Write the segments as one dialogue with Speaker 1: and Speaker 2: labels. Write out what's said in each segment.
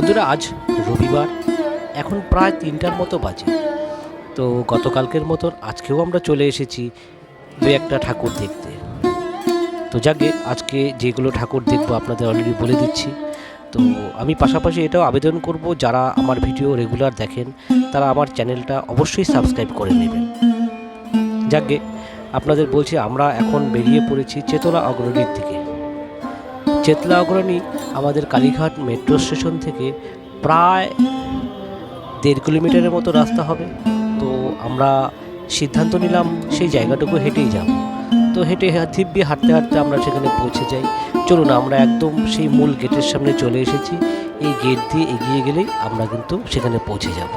Speaker 1: বন্ধুরা, আজ রবিবার, এখন প্রায় তিনটার মতো বাজে। তো গতকালকের মতন আজকেও আমরা চলে এসেছি দু একটা ঠাকুর দেখতে। তো যাকে আজকে যেগুলো ঠাকুর দেখব আপনাদের অলরেডি বলে দিচ্ছি। তো আমি পাশাপাশি এটাও আবেদন করব, যারা আমার ভিডিও রেগুলার দেখেন, তারা আমার চ্যানেলটা অবশ্যই সাবস্ক্রাইব করে নেবেন। যাকে আপনাদের বলছি, আমরা এখন বেরিয়ে পড়েছি চেতলা অগ্রণীর দিকে। চেতলা অগ্রণী আমাদের কালীঘাট মেট্রো স্টেশন থেকে প্রায় দেড় কিলোমিটারের মতো রাস্তা হবে। তো আমরা সিদ্ধান্ত নিলাম সেই জায়গাটুকু হেঁটেই যাব। তো হেঁটে দিব্যি হাঁটতে হাঁটতে আমরা সেখানে পৌঁছে যাই। চলুন, আমরা একদম সেই মূল গেটের সামনে চলে এসেছি। এই গেট দিয়ে এগিয়ে গেলেই আমরা কিন্তু সেখানে পৌঁছে যাব।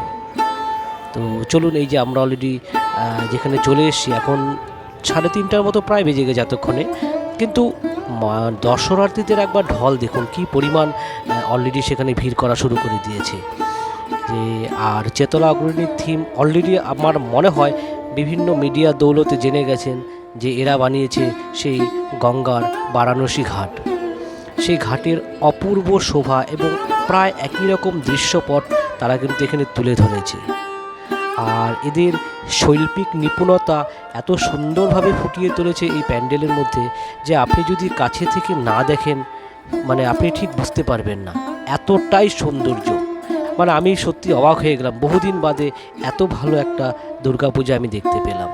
Speaker 1: তো চলুন, এই যে আমরা অলরেডি যেখানে চলে এসেছি, এখন সাড়ে তিনটার মতো প্রায় বেজে গেছে এতক্ষণে। কিন্তু দর্শনার্থীদের একবার ঢল দেখুন, কি পরিমাণ অলরেডি সেখানে ভিড় করা শুরু করে দিয়েছে। যে, আর চেতলা অগ্রণীর থিম অলরেডি আমার মনে হয় বিভিন্ন মিডিয়া দৌলতে জেনে গেছেন যে এরা বানিয়েছে সেই গঙ্গার বারাণসী ঘাট। সেই ঘাটের অপূর্ব শোভা এবং প্রায় একই রকম দৃশ্যপট তারা কিন্তু এখানে তুলে ধরেছে। আর এদের শৈল্পিক নিপুণতা এত সুন্দরভাবে ফুটিয়ে তুলেছে এই প্যান্ডেলের মধ্যে যে আপনি যদি কাছে থেকে না দেখেন মানে আপনি ঠিক বুঝতে পারবেন না। এতটাই সৌন্দর্য। মানে আমি সত্যি অবাক হয়ে গেলাম। বহুদিন বাদে এত ভালো একটা দুর্গাপূজা আমি দেখতে পেলাম।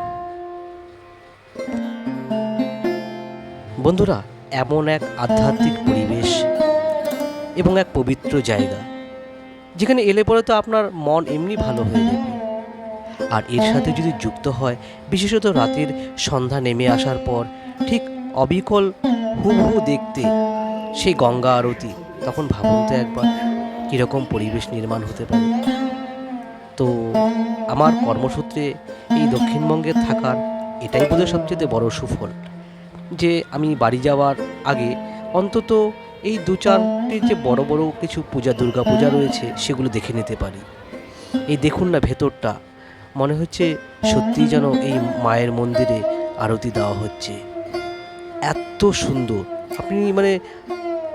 Speaker 1: বন্ধুরা, এমন এক আধ্যাত্মিক পরিবেশ এবং এক পবিত্র জায়গা। যেখানে এলে পরে তো আপনার মন এমনি ভালো হয়ে যাবে। আর এর সাথে যদি যুক্ত হয়, বিশেষত রাতের সন্ধ্যা নেমে আসার পর, ঠিক অবিকল হুবহু দেখতে সেই গঙ্গা আরতি, তখন ভাবুন তো একবার কীরকম পরিবেশ নির্মাণ হতে পারে। তো আমার কর্মসূত্রে এই দক্ষিণবঙ্গে থাকার এটাই বোধহয় সবচেয়ে বড় সুফল, যে আমি বাড়ি যাওয়ার আগে অন্তত এই দু চারটি যে বড় বড় কিছু পূজা দুর্গা পূজা রয়েছে, সেগুলো দেখে নিতে পারি। এই দেখুন না ভেতরটা মনে হচ্ছে সত্যিই যেন এই মায়ের মন্দিরে আরতি দেওয়া হচ্ছে। এত সুন্দর। আপনি মানে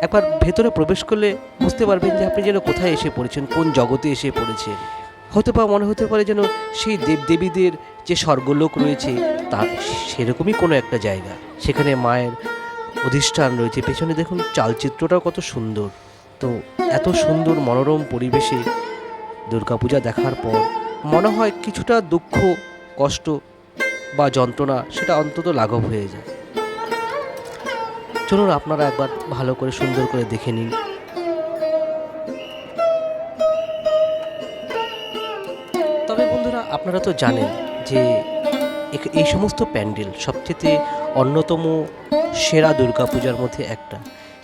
Speaker 1: একবার ভেতরে প্রবেশ করলে বুঝতে পারবেন যে আপনি যেন কোথায় এসে পড়েছেন, কোন জগতে এসে পড়েছেন। হতে পারে মনে হতে পারে যেন সেই দেবদেবীদের যে স্বর্গলোক রয়েছে, তার সেরকমই কোনো একটা জায়গা। সেখানে মায়ের অধিষ্ঠান রয়েছে। পেছনে দেখুন চালচিত্রটাও কত সুন্দর। তো এত সুন্দর মনোরম পরিবেশে দুর্গাপূজা দেখার পর মনে হয় কিছুটা দুঃখ, কষ্ট বা যন্ত্রণা সেটা অন্তত লাঘব হয়ে যায়। চলুন আপনারা একবার ভালো করে সুন্দর করে দেখে নিন। তবে বন্ধুরা, আপনারা তো জানেন যে এই সমস্ত প্যান্ডেল সবচেয়ে অন্যতম সেরা দুর্গাপূজার মধ্যে একটা।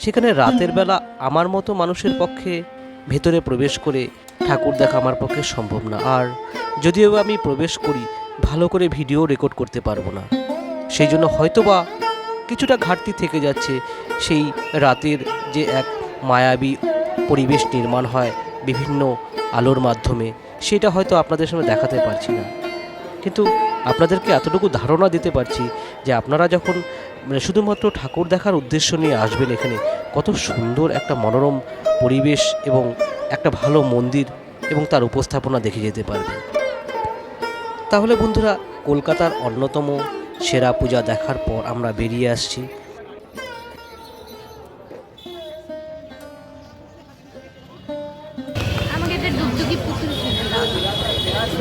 Speaker 1: সেখানে রাতের বেলা আমার মতো মানুষের পক্ষে ভেতরে প্রবেশ করে ঠাকুর দেখা আমার পক্ষে সম্ভব না। আর যদিও আমি প্রবেশ করি, ভালো করে ভিডিও রেকর্ড করতে পারব না। সেই জন্য হয়তোবা কিছুটা ঘাটতি থেকে যাচ্ছে সেই রাতের যে এক মায়াবী পরিবেশ নির্মাণ হয় বিভিন্ন আলোর মাধ্যমে, সেটা হয়তো আপনাদের সামনে দেখাতে পারছি না। কিন্তু আপনাদেরকে এতটুকু ধারণা দিতে পারছি যে আপনারা যখন মানে শুধুমাত্র ঠাকুর দেখার উদ্দেশ্য নিয়ে আসবেন এখানে, কত সুন্দর একটা মনোরম পরিবেশ এবং একটা ভালো মন্দির এবং তার উপস্থাপনা দেখে যেতে পারবেন তাহলে বন্ধুরা কলকাতার অন্যতম সেরা পূজা দেখার পর আমরা বেরিয়ে আসছি।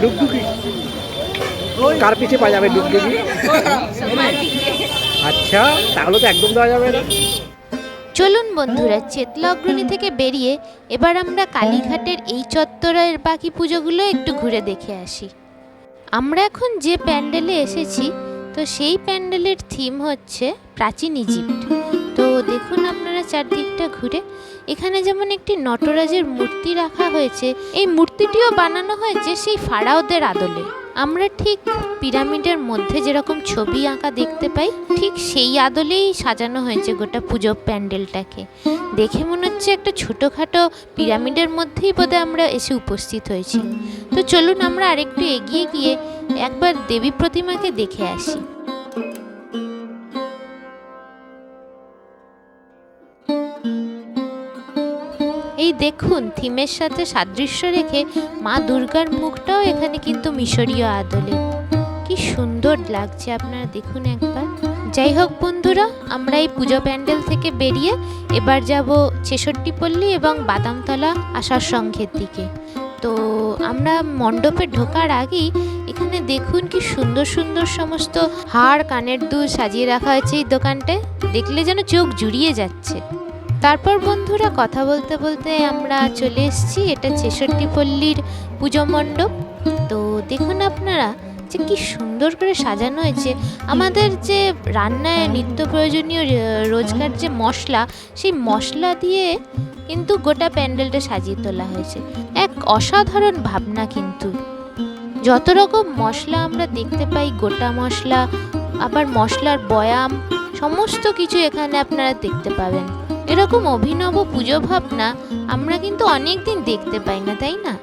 Speaker 2: ডুগডুগি
Speaker 3: কার পিছে পাওয়া যাবে ডুগডুগি? আচ্ছা তাহলে তো একদম দেওয়া যাবে না।
Speaker 2: চলুন বন্ধুরা চেতলা অগ্রণী থেকে বেরিয়ে এবার আমরা কালীঘাটের এই চত্বরের বাকি পুজোগুলো একটু ঘুরে দেখে আসি। আমরা এখন যে প্যান্ডেলে এসেছি, তো সেই প্যান্ডেলের থিম হচ্ছে প্রাচীন ইজিপ্ট। তো দেখুন আপনারা চারদিকটা ঘুরে, এখানে যেমন একটি নটরাজের মূর্তি রাখা হয়েছে, এই মূর্তিটিও বানানো হয়েছে সেই ফারাওদের আদলে। আমরা ঠিক পিরামিডের মধ্যে যেরকম ছবি আঁকা দেখতে পাই, ঠিক সেই আদলেই সাজানো হয়েছে গোটা পুজো প্যান্ডেলটাকে। দেখে মনে হচ্ছে একটা ছোটোখাটো পিরামিডের মধ্যেই বোধহয় আমরা এসে উপস্থিত হয়েছি। তো চলুন আমরা আরেকটু এগিয়ে গিয়ে একবার দেবী প্রতিমাকে দেখে আসি। এই দেখুন, থিমের সাথে সাদৃশ্য রেখে মা দুর্গার মুখটাও এখানে কিন্তু মিশরীয় আদলে। কি সুন্দর লাগছে আপনারা দেখুন একবার। যাই হোক বন্ধুরা, আমরা এই পুজো প্যান্ডেল থেকে বেরিয়ে এবার যাব ছেষট্টি পল্লী এবং বাদামতলা আসার সংঘের দিকে। তো আমরা মণ্ডপে ঢোকার আগেই এখানে দেখুন কি সুন্দর সুন্দর সমস্ত হাড় কানের দুল সাজিয়ে রাখা হয়েছে এই দোকানটায়। দেখলে যেন চোখ জুড়িয়ে যাচ্ছে। তারপর বন্ধুরা কথা বলতে বলতে আমরা চলে এসেছি, এটা ছেষট্টি পল্লীর পুজো মণ্ডপ। তো দেখুন আপনারা, যে কি সুন্দর করে সাজানো হয়েছে। আমাদের যে রান্নায় নিত্য প্রয়োজনীয় রোজকার যে মশলা, সেই মশলা দিয়ে কিন্তু গোটা প্যান্ডেলটা সাজিয়ে তোলা হয়েছে। এক অসাধারণ ভাবনা কিন্তু। যত রকম মশলা আমরা দেখতে পাই, গোটা মশলা, আবার মশলার বয়াম, সমস্ত কিছু এখানে আপনারা দেখতে পাবেন। এরকম অভিনব পুজো ভাবনা আমরা কিন্তু অনেক দিন দেখতে পাই না, তাই না?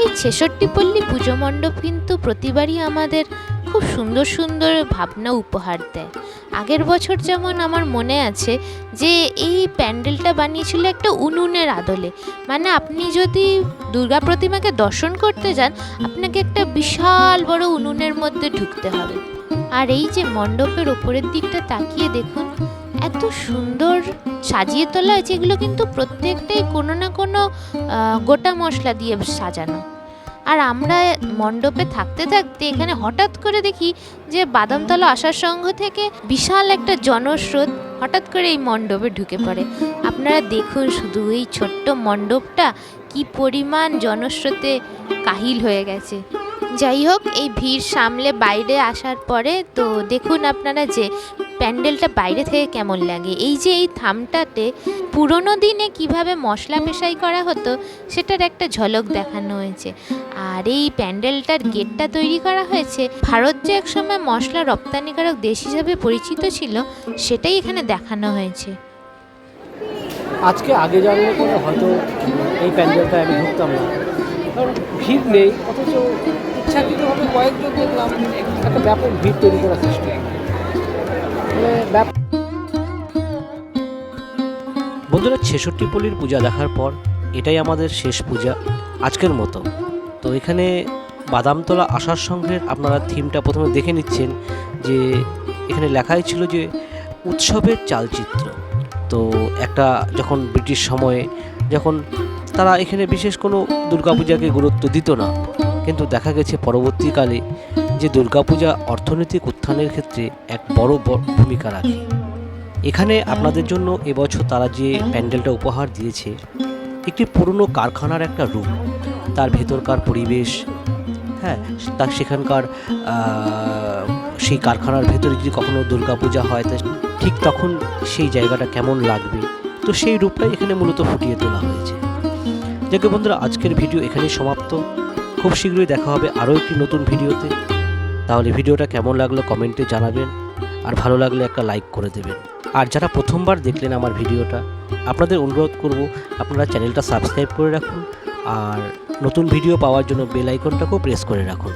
Speaker 2: এই ছেষট্টি পল্লী পুজো মণ্ডপ কিন্তু প্রতিবারই আমাদের খুব সুন্দর সুন্দর ভাবনা উপহার দেয়। আগের বছর যেমন আমার মনে আছে যে এই প্যান্ডেলটা বানিয়েছিল একটা উনুনের আদলে। মানে আপনি যদি দুর্গা প্রতিমাকে দর্শন করতে যান, আপনাকে একটা বিশাল বড় উনুনের মধ্যে ঢুকতে হবে। আর এই যে মণ্ডপের ওপরের দিকটা তাকিয়ে দেখুন, এত সুন্দর সাজিয়ে তোলা হয়েছে। এগুলো কিন্তু প্রত্যেকটাই কোনো না কোনো গোটা মশলা দিয়ে সাজানো। আর আমরা মণ্ডপে থাকতে থাকতে এখানে হঠাৎ করে দেখি যে বাদামতলা আসার সংঘ থেকে বিশাল একটা জনস্রোত হঠাৎ করে এই মণ্ডপে ঢুকে পড়ে। আপনারা দেখুন শুধু এই ছোট্ট মণ্ডপটা কি পরিমাণ জনস্রোতে কাহিল হয়ে গেছে। যাই হোক, এই ভিড় সামলে বাইরে আসার পরে তো দেখুন আপনারা যে প্যান্ডেলটা বাইরে থেকে কেমন লাগে। এই যে এই থামটাতে পুরোনো দিনে কীভাবে মশলা পেশাই করা হতো, সেটার একটা ঝলক দেখানো হয়েছে। আর এই প্যান্ডেলটার গেটটা তৈরি করা হয়েছে, ভারত যে একসময় মশলা রপ্তানিকারক দেশ হিসাবে পরিচিত ছিল, সেটাই এখানে দেখানো হয়েছে।
Speaker 3: আজকে আগে জানলে হয়তো এই প্যান্ডেলটা আমি ঢুকতাম না। কারণ ভিড় নেই, অথচ ইচ্ছাকৃতভাবে কয়েকজন দেখলাম একটা ব্যাপক ভিড় তৈরি করার মানে
Speaker 1: বন্ধুরা, ছেষট্টি পল্লীর পূজা দেখার পর এটাই আমাদের শেষ পূজা আজকের মতো। তো এখানে বাদামতলা আসার সংঘের আপনারা থিমটা প্রথমে দেখে নিচ্ছেন যে এখানে লেখাই ছিল যে উৎসবের চালচিত্র। তো একটা যখন ব্রিটিশ সময়ে যখন তারা এখানে বিশেষ কোনো দুর্গাপূজাকে গুরুত্ব দিত না কিন্তু দেখা গেছে পরবর্তীকালে যে দুর্গাপূজা অর্থনৈতিক উত্থানের ক্ষেত্রে এক বড় ভূমিকা রাখে। এখানে আপনাদের জন্য এবছর তারা যে প্যান্ডেলটা উপহার দিয়েছে, একটি পুরনো কারখানার একটা রূপ তার ভেতরকার পরিবেশ হ্যাঁ তার সেখানকার সেই কারখানার ভেতরে যদি কখনো দুর্গাপূজা হয়, তা ঠিক তখন সেই জায়গাটা কেমন লাগবে? তো সেই রূপটাই এখানে মূলত ফুটিয়ে তোলা হয়েছে। যাকে বন্ধুরা, আজকের ভিডিও এখানেই সমাপ্ত। খুব শীঘ্রই দেখা হবে আরও একটি নতুন ভিডিওতে। তাহলে ভিডিওটা কেমন লাগল কমেন্টে জানাবেন, আর ভালো লাগলে একটা লাইক করে দেবেন। আর যারা প্রথমবার দেখলেন আমার ভিডিওটা, আপনাদের অনুরোধ করব আপনারা চ্যানেলটা সাবস্ক্রাইব করে রাখুন, আর নতুন ভিডিও পাওয়ার জন্য বেল আইকনটাকেও প্রেস করে রাখুন।